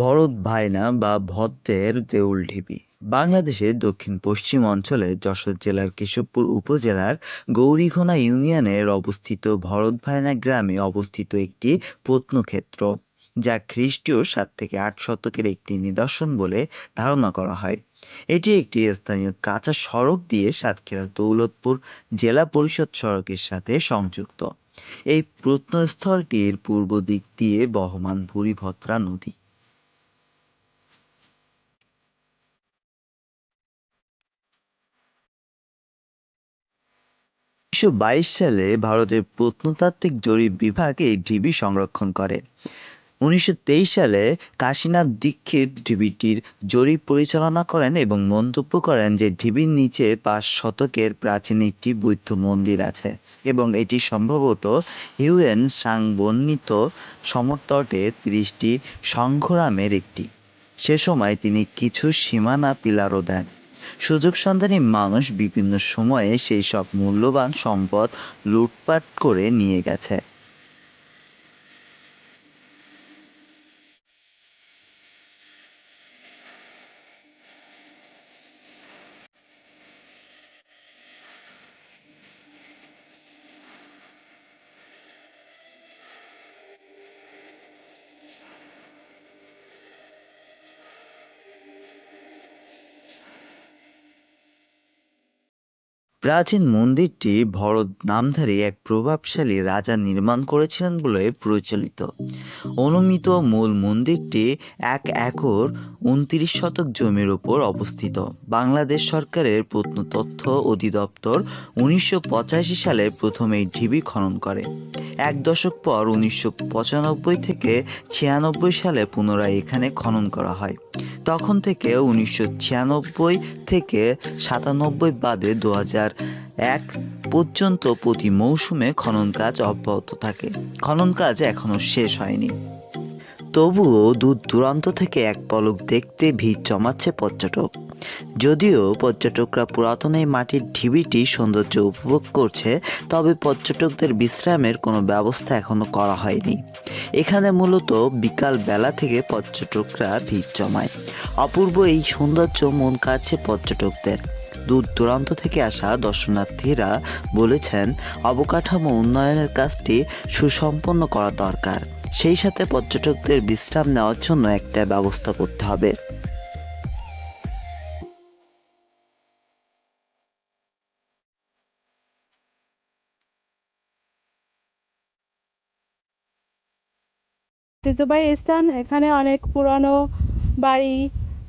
ভরত ভায়না বা ভদ্রের দেউল ঢিবি। বাংলাদেশের দক্ষিণ পশ্চিম অঞ্চলে যশোর জেলার কেশবপুর উপজেলার গৌরীঘোনা ইউনিয়নের অবস্থিত ভরত ভায়না গ্রামে অবস্থিত একটি প্রত্নক্ষেত্র, যা খ্রিস্টীয় সাত থেকে আট শতকের একটি নিদর্শন বলে ধারণা করা হয়। এটি একটি স্থানীয় কাঁচা সড়ক দিয়ে সাতক্ষীরা দৌলতপুর জেলা পরিষদ সড়কের সাথে সংযুক্ত। এই প্রত্নস্থলটির পূর্ব দিক দিয়ে বহমান বুড়িভদ্রা নদী। উনিশশো বাইশ সালে ভারতের প্রত্নতাত্ত্বিক জরিপ বিভাগ এই ঢিবি সংরক্ষণ করে। উনিশশো তেইশ সালে কাশীনাথ দীক্ষিত ঢিবিটির জরিপ পরিচালনা করেন এবং মন্তব্য করেন যে ঢিবির নিচে পাঁচ শতকের প্রাচীন একটি বৌদ্ধ মন্দির আছে এবং এটি সম্ভবত হিউয়েন সাং বর্ণিত সমতটে ত্রিশটি সংঘরামের একটি। সে সময় তিনি কিছু সীমানা পিলারও দেন। সুযোগ সন্ধানী মানুষ বিভিন্ন সময়ে সেই সব মূল্যবান সম্পদ লুটপাট করে নিয়ে গেছে। প্রাচীন মন্দিরটি ভরত নামধারী এক প্রভাবশালী রাজা নির্মাণ করেছিলেন বলে প্রচলিত। অনুমিত মূল মন্দিরটি এক একর উনত্রিশ শতক জমির উপর অবস্থিত। বাংলাদেশ সরকারের প্রত্নতত্ত্ব অধিদপ্তর উনিশশো পঁচাশি সালে প্রথম এই ঢিবি খনন করে। এক দশক পর উনিশশো পঁচানব্বই থেকে ছিয়ানব্বই সালে পুনরায় এখানে খনন করা হয়। তখন থেকে উনিশশো ছিয়ানব্বই থেকে সাতানব্বই বাদে দু এক পর্যন্ত প্রতি মৌসুমে খনন কাজ অব্যাহত থাকে। খনন কাজ এখনও শেষ হয়নি। তবুও দূর দূরান্ত থেকে এক পলক দেখতে ভিড় জমাচ্ছে পর্যটক। যদিও পর্যটকরা পুরাতন এই মাটির ঢিবিটি সৌন্দর্য উপভোগ করছে, তবে পর্যটকদের বিশ্রামের কোনো ব্যবস্থা এখনও করা হয়নি। এখানে মূলত বিকাল বেলা থেকে পর্যটকরা ভিড় জমায়। অপূর্ব এই সৌন্দর্য মন কাড়ছে পর্যটকদের। দূর দূরান্ত থেকে আসা দর্শনার্থীরা বলেছেন, অবকাঠামো উন্নয়নের কাজটি সুসম্পন্ন করা দরকার। সেই সাথে পর্যটকদের বিশ্রাম নেওয়ার জন্য একটা ব্যবস্থা করতে হবে। ঐতিহ্যবাহী স্থান, এখানে অনেক পুরানো বাড়ি,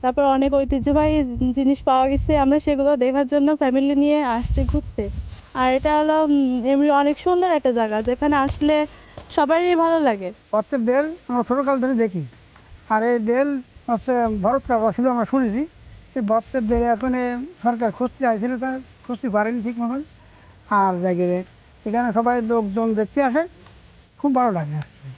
তারপর অনেক ঐতিহ্যবাহী জিনিস পাওয়া গেছে। আমরা সেগুলো দেখার জন্য ফ্যামিলি নিয়ে আসছি ঘুরতে। আর এটা হলো এমনি অনেক সুন্দর একটা জায়গা, যেখানে আসলে সবারই ভালো লাগে। ভক্তের বেল আমরা ছোটোকাল ধরে দেখি। আর এই বেল হচ্ছে ভরত কাকা ছিল আমরা শুনেছি। সেই ভক্তের বেল এখন সরকার খুঁজতে আসছিল তা খুঁজতে পারেনি ঠিক মতন। আর জায়গায় এখানে সবাই লোকজন দেখতে আসে, খুব ভালো লাগে আসলে